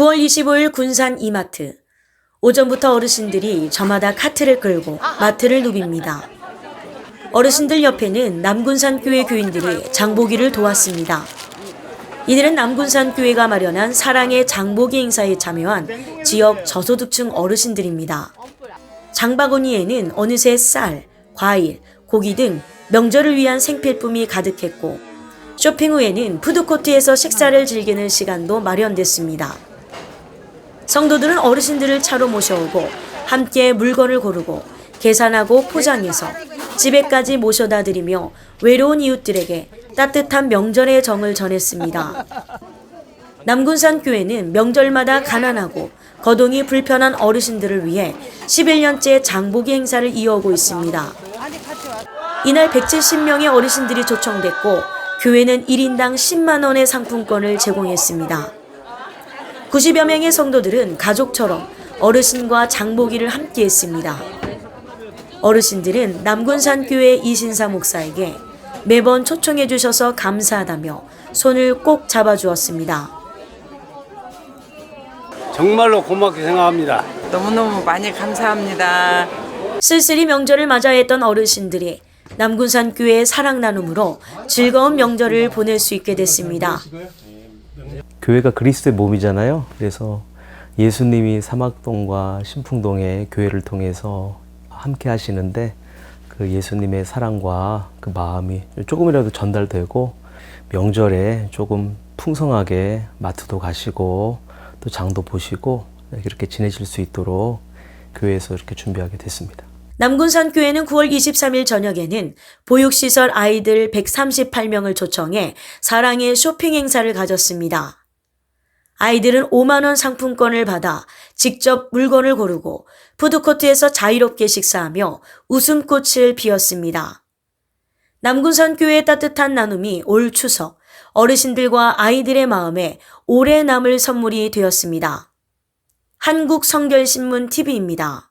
9월 25일 군산 이마트. 오전부터 어르신들이 저마다 카트를 끌고 마트를 누빕니다. 어르신들 옆에는 남군산 교회 교인들이 장보기를 도왔습니다. 이들은 남군산 교회가 마련한 사랑의 장보기 행사에 참여한 지역 저소득층 어르신들입니다. 장바구니에는 어느새 쌀, 과일, 고기 등 명절을 위한 생필품이 가득했고 쇼핑 후에는 푸드코트에서 식사를 즐기는 시간도 마련됐습니다. 성도들은 어르신들을 차로 모셔오고 함께 물건을 고르고 계산하고 포장해서 집에까지 모셔다 드리며 외로운 이웃들에게 따뜻한 명절의 정을 전했습니다. 남군산 교회는 명절마다 가난하고 거동이 불편한 어르신들을 위해 11년째 장보기 행사를 이어오고 있습니다. 이날 170명의 어르신들이 초청됐고 교회는 1인당 10만 원의 상품권을 제공했습니다. 90여 명의 성도들은 가족처럼 어르신과 장보기를 함께 했습니다. 어르신들은 남군산 교회 이신사 목사에게 매번 초청해 주셔서 감사하다며 손을 꼭 잡아 주었습니다. 정말로 고맙게 생각합니다. 너무너무 많이 감사합니다. 쓸쓸히 명절을 맞아 했던 어르신들이 남군산 교회의 사랑 나눔으로 즐거운 명절을 보낼 수 있게 됐습니다. 교회가 그리스도의 몸이잖아요. 그래서 예수님이 사막동과 신풍동의 교회를 통해서 함께 하시는데 그 예수님의 사랑과 그 마음이 조금이라도 전달되고 명절에 조금 풍성하게 마트도 가시고 또 장도 보시고 이렇게 지내실 수 있도록 교회에서 이렇게 준비하게 됐습니다. 남군산 교회는 9월 23일 저녁에는 보육시설 아이들 138명을 초청해 사랑의 쇼핑 행사를 가졌습니다. 아이들은 5만원 상품권을 받아 직접 물건을 고르고 푸드코트에서 자유롭게 식사하며 웃음꽃을 피웠습니다. 남군산 교회의 따뜻한 나눔이 올 추석 어르신들과 아이들의 마음에 오래 남을 선물이 되었습니다. 한국 성결신문 TV입니다.